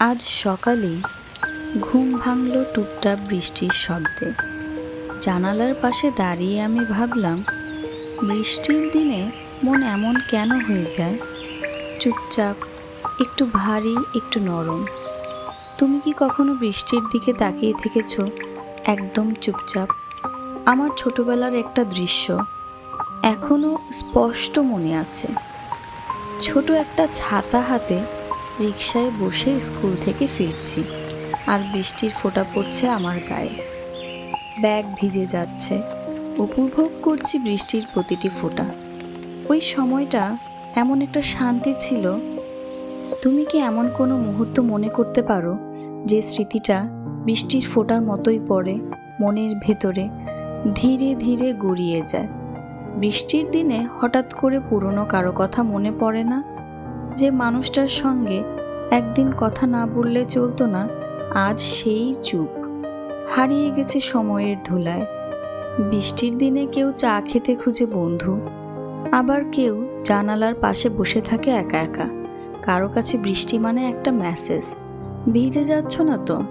আজ সকালে ঘুম ভাঙল টুপটাপ বৃষ্টির শব্দে। জানালার পাশে দাঁড়িয়ে আমি ভাবলাম, বৃষ্টির দিনে মন এমন কেন হয়ে যায়? চুপচাপ, একটু ভারী, একটু নরম। তুমি কি কখনো বৃষ্টির দিকে তাকিয়ে থেকেছ? একদম চুপচাপ। আমার ছোটবেলার একটা দৃশ্য এখনও স্পষ্ট মনে আছে। ছোট একটা ছাতা হাতে রিকশায় বসে স্কুল থেকে ফিরছি আর বৃষ্টির ফোঁটা পড়ছে আমার গায়ে। ব্যাগ ভিজে যাচ্ছে। উপভোগ করছি বৃষ্টির প্রতিটি ফোঁটা। ওই সময়টা এমন একটা শান্তি ছিল। তুমি কি এমন কোনো মুহূর্ত মনে করতে পারো যে স্মৃতিটা বৃষ্টির ফোঁটার মতোই পড়ে, মনের ভেতরে ধীরে ধীরে গড়িয়ে যায়? বৃষ্টির দিনে হঠাৎ করে পুরনো কারও কথা মনে পড়ে না? যে মানুষটার সঙ্গে একদিন কথা না বললে চলতো না, আজ সেই চুপ। হারিয়ে গেছে সময়ের ধুলায়। বৃষ্টির দিনে কেউ চা খেতে খুঁজে বন্ধু। আবার কেউ জানালার পাশে বসে থাকে একা একা। কারও কাছে বৃষ্টি মানে একটা মেসেজ ভিজে যাচ্ছ না তো?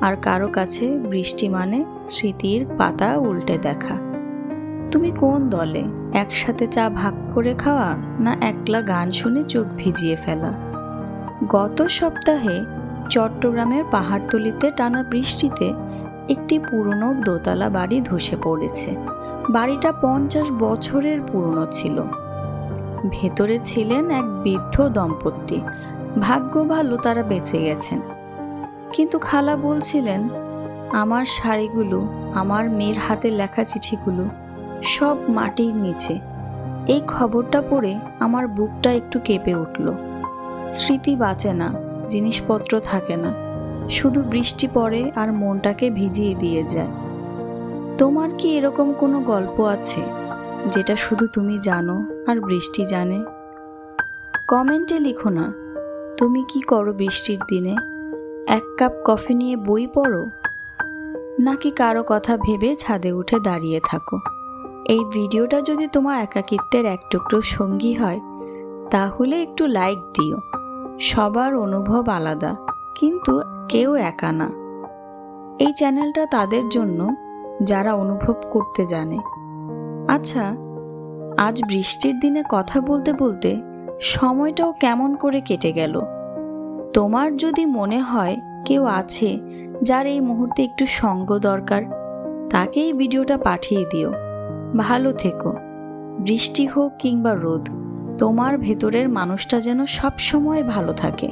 আর কারও কাছে বৃষ্টি মানে স্মৃতির পাতা উল্টে দেখা। তুমি কোন দলে? একসাথে চা ভাগ করে খাওয়া না একলা গান শুনে চোখ ভিজিয়ে ফেলা? গত সপ্তাহে চট্টগ্রামের পাহাড়তলিতে টানা বৃষ্টিতে একটি পুরনো দোতলা বাড়ি ধসে পড়েছে। বাড়িটা পঞ্চাশ বছরের পুরনো ছিল। ভেতরে ছিলেন এক বৃদ্ধ দম্পতি। ভাগ্য ভালো, তারা বেঁচে গেছেন। কিন্তু খালা বলছিলেন, আমার শাড়িগুলো, আমার মেয়ের হাতে লেখা চিঠিগুলো সব মাটির নিচে। এই খবরটা পড়ে আমার বুকটা একটু কেঁপে উঠল। স্মৃতি বাঁচে না, জিনিসপত্র থাকে না। শুধু বৃষ্টি পড়ে আর মনটাকে ভিজিয়ে দিয়ে যায়। তোমার কি এরকম কোনো গল্প আছে, যেটা শুধু তুমি জানো আর বৃষ্টি জানে? কমেন্টে লিখো না, তুমি কি করো বৃষ্টির দিনে? এক কাপ কফি নিয়ে বই পড়ো? নাকি কারও কথা ভেবে ছাদে উঠে দাঁড়িয়ে থাকো? এই ভিডিওটা যদি তোমার একাকিত্বের এক টুকরো সঙ্গী হয়, তাহলে একটু লাইক দিও। সবার অনুভব আলাদা, কিন্তু কেউ একা না। এই চ্যানেলটা তাদের জন্য, যারা অনুভব করতে জানে। আচ্ছা আজ বৃষ্টির দিনে কথা বলতে বলতে সময়টাও কেমন করে কেটে গেল? তোমার যদি মনে হয় কেউ আছে, যার এই মুহূর্তে একটু সঙ্গ দরকার তাকে এই ভিডিওটা পাঠিয়ে দিও। ভালো থেকো। বৃষ্টি হোক কিংবা রোদ তোমার ভেতরের মানুষটা যেন সবসময় ভালো থাকে।